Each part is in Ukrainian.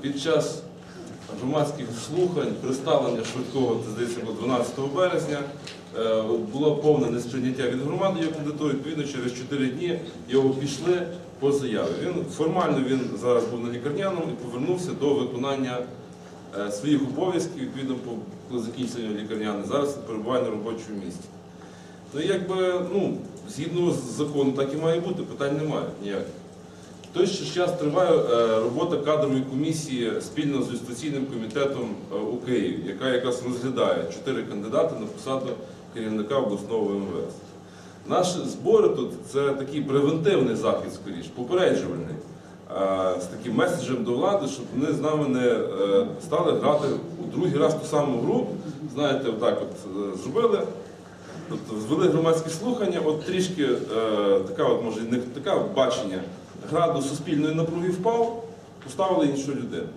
Під час громадських слухань, представлення швидкого, це здається, 12 березня, е, було повне несприйняття від громади його кандидатури. Відповідно, через 4 дні його пішли по заяві. Він формально він зараз був на лікарняному і повернувся до виконання е, своїх обов'язків, відповідно, по коли закінчення лікарняни. Зараз перебуває на робочому місці. Ну, якби, ну, згідно з законом, так і має бути, питань немає ніяких. В той же час триває е, робота кадрової комісії спільно з люстраційним комітетом е, у Києві, яка якраз розглядає чотири кандидати на посаду керівника обласного МВС. Наші збори тут це такий превентивний захід, скоріш, попереджувальний, е, з таким меседжем до влади, щоб вони з нами не стали грати у другий раз ту саму гру. Знаєте, отак от зробили. Тобто звели громадські слухання, от трішки е, така, от може не така бачення, градус суспільної напруги впав, поставили іншу людину.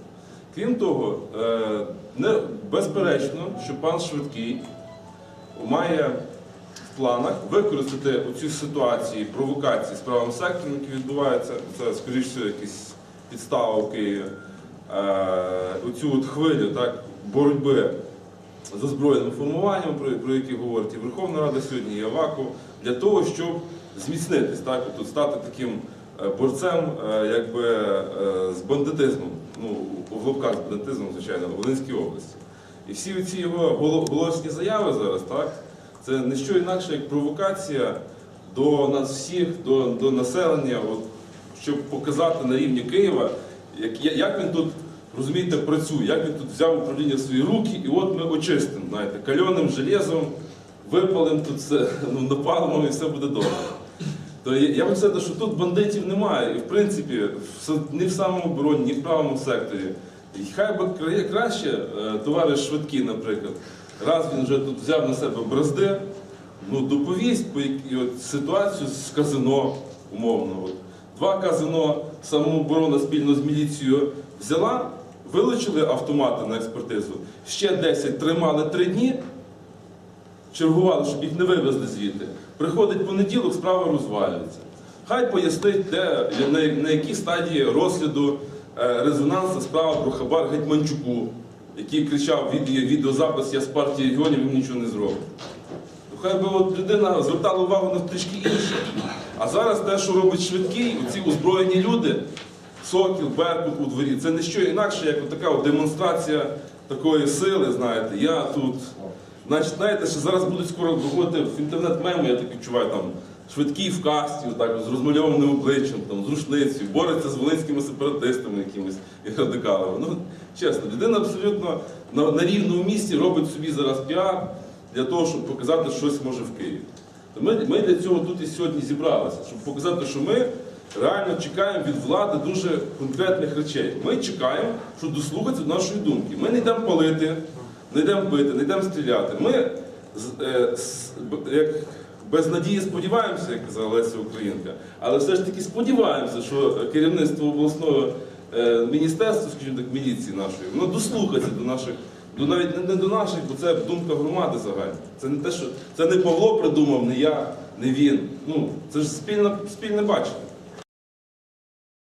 Крім того, е, не, безперечно, що пан Швидкий має в планах використати оцю ситуацію провокації з правим сектором, які відбуваються, це, скоріш всього, якась підстава в е, оцю от хвилю так, боротьби з озброєним формуванням, про, про які говорить і Верховна Рада сьогодні, і Аваку, для того, щоб зміцнитись, так, от стати таким борцем е, якби, е, з бандитизмом, ну, в лапках з бандитизмом, звичайно, в Волинській області. І всі ці його голосні заяви зараз, так, це не що інакше, як провокація до нас всіх, до, до населення, от, щоб показати на рівні Києва, як, як він тут, розумієте, працює, як він тут взяв управління в свої руки, і от ми очистимо, знаєте, кальоним железом, випалимо тут все, ну, напалимо і все буде добре. То я вам сказати, що тут бандитів немає. І в принципі, ні в самообороні, ні в правому секторі. І хай би кра- краще е, товариш Швидкий, наприклад, раз він вже тут взяв на себе бразди, ну доповість по якій от ситуацію з казино, умовно. От. Два казино самооборона спільно з міліцією взяла, вилучили автомати на експертизу, ще 10 тримали 3 дні, чергували, щоб їх не вивезли звідти. Приходить понеділок, справа розвалюється. Хай пояснить, де, на, якій стадії розгляду е, резонансна справа про хабар Гетьманчуку, який кричав «Відео- відеозапис я з партії регіонів, він нічого не зробить. Ну, Хай би от людина звертала увагу на трішки інше. А зараз те, що робить швидкий, ці озброєні люди, Сокіл, Беркут у дворі, це не що інакше, як от така от демонстрація такої сили, знаєте, я тут. Значить, знаєте, що зараз будуть скоро виходити в інтернет-меми, я так відчуваю, там швидкий в касті, отак, з розмальованим обличчям, там, з рушницею, бореться з волинськими сепаратистами якимись і радикалами. Ну, чесно, людина абсолютно на, на рівному місці робить собі зараз піар для того, щоб показати щось може в Києві. Ми, ми для цього тут і сьогодні зібралися, щоб показати, що ми реально чекаємо від влади дуже конкретних речей. Ми чекаємо, що дослухаться до нашої думки. Ми не йдемо палити, не йдемо бити, не йдемо стріляти. Ми е, як без надії сподіваємося, як казала Леся Українка, але все ж таки сподіваємося, що керівництво обласного е, міністерства, скажімо так, міліції нашої, воно дослухається до наших. До навіть не до наших, бо це думка громади загальна. Це не те, що це не Павло придумав, не я, не він. Ну це ж спільне, спільне бачення.